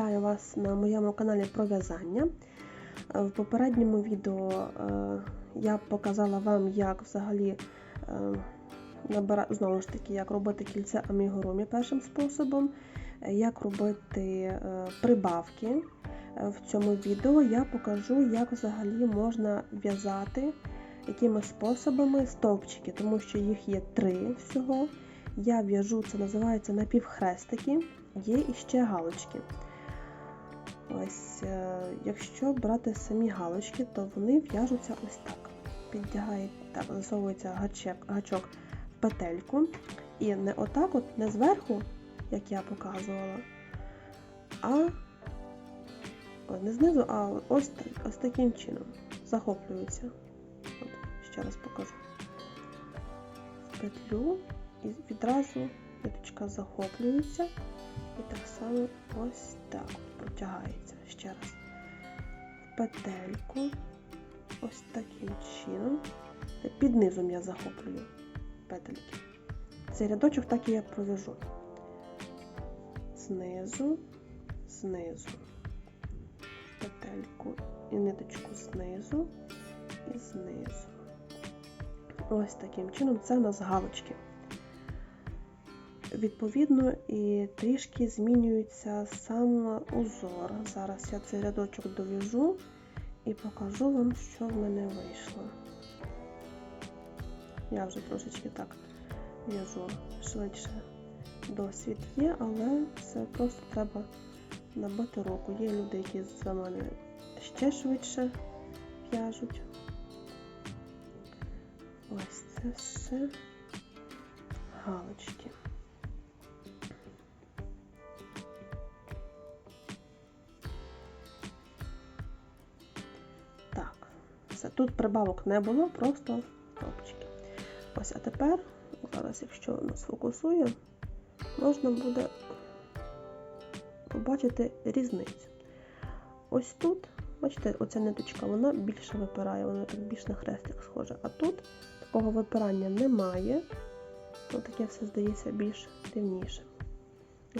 Вітаю вас на моєму каналі про в'язання. Е, В попередньому відео е, я показала вам, як взагалі е, набира... знову ж таки, як робити кільце амігурумі першим способом, як робити прибавки. В цьому відео я покажу, як взагалі можна в'язати, якими способами стовпчики, тому що їх є три всього. Я в'яжу, це називається напівхрестики, є іще галочки. Ось, е, якщо брати самі галочки, то вони в'яжуться ось так. Піддягають, так, засовується гачок, гачок в петельку. І не отак, от, не зверху, як я показувала, а не знизу, а ось, ось таким чином. Захоплюється. От, ще раз покажу. В петлю і відразу ниточка захоплюється. І так само ось так от протягається ще раз. В петельку. Ось таким чином. Під низом я захоплюю петельки. Цей рядочок так і я провяжу. Знизу, знизу. Петельку і ниточку знизу і знизу. Ось таким чином це у нас галочки. Відповідно, і трішки змінюється сам узор. Зараз я цей рядочок дов'яжу і покажу вам, що в мене вийшло. Я вже трошечки так в'яжу швидше. Досвід є, але це просто треба набити руку. Є люди, які за мене ще швидше в'яжуть. Ось це все галочки. Все. Тут прибавок не було, просто топчики. Ось, а тепер, зараз, якщо воно сфокусує, можна буде побачити різницю. Ось тут, бачите, оця ниточка, вона більше випирає, вона так більш на хрестик схожа. А тут такого випирання немає. Ось таке все здається більш рівніше.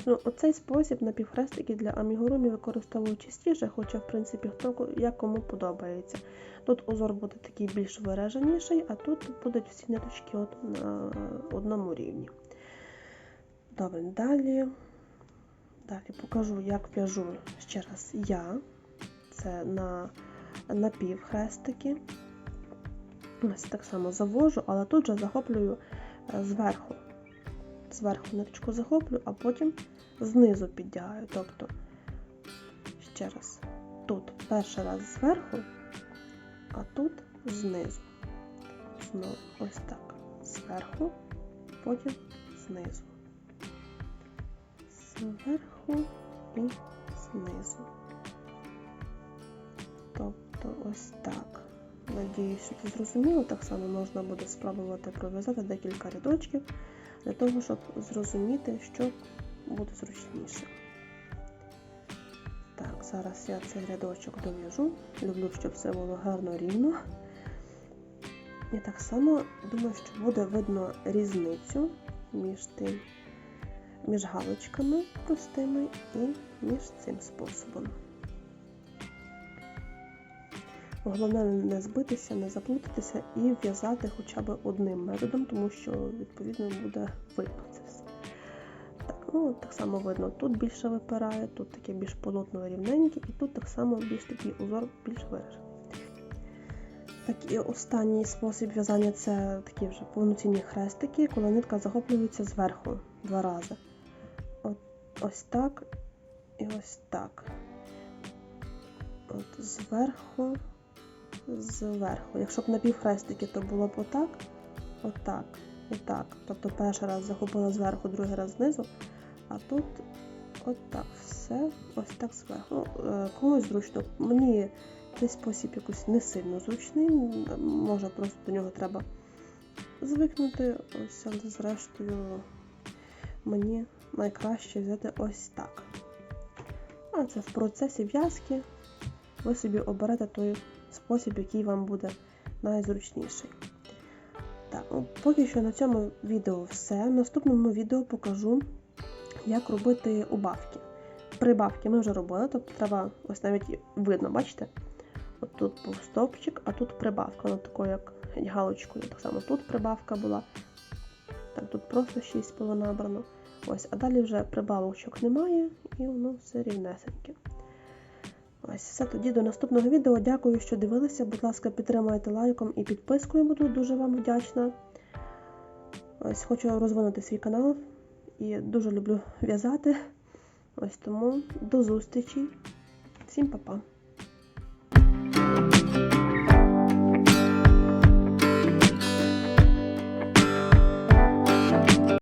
Ну, Оцей спосіб напівхрестики для амігурумі використовують частіше, хоча, в принципі, хто як кому подобається. Тут узор буде такий більш вираженіший, а тут будуть всі ниточки от на одному рівні. Добре, далі далі покажу, як в'яжу ще раз я. Це на напівхрестики. Ось так само завожу, але тут же захоплюю зверху. Зверху ниточку захоплю, а потім знизу піддягаю. Тобто, ще раз, тут перший раз зверху, а тут знизу. Знову ось так. Зверху, потім знизу. Зверху і знизу. Тобто ось так. Надіюсь, що це зрозуміло. Так само можна буде спробувати пров'язати декілька рядочків для того, щоб зрозуміти, що буде зручніше. Так, зараз я цей рядочок дов'яжу. Люблю, щоб все було гарно рівно. І так само думаю, що буде видно різницю між тим, між галочками простими і між цим способом. Головне не збитися, не заплутатися і в'язати хоча б одним методом, тому що, відповідно, буде видно це все. Так, ну, так само видно, тут більше випирає, тут таке більш полотно рівненьке, і тут так само більш такий узор більш виражений. Так, і останній спосіб в'язання це такі вже повноцінні хрестики, коли нитка захоплюється зверху два рази. От, Ось так і ось так. От Зверху зверху. Якщо б напівхрестики, то було б отак, отак, і так. Тобто перший раз захопила зверху, другий раз знизу, а тут отак все, ось так зверху. Ну, Комусь зручно. Мені цей спосіб якось не сильно зручний, може просто до нього треба звикнути, ось, але зрештою мені найкраще взяти ось так. А це в процесі в'язки ви собі оберете той спосіб, який вам буде найзручніший. Так, ну, Поки що на цьому відео все. В наступному відео покажу, як робити убавки. прибавки ми вже робили, тобто треба ось навіть видно, бачите? От тут був стовпчик, а тут прибавка, воно такою, як галочкою. Так само тут прибавка була. Так, тут просто 6 було набрано. Ось, а далі вже прибавочок немає, і воно все рівнесеньке. Ось, все тоді до наступного відео. Дякую, що дивилися. Будь ласка, підтримайте лайком і підпискою, буду дуже вам вдячна. Ось хочу розвинути свій канал і дуже люблю в'язати. Ось тому до зустрічі. Всім па-па!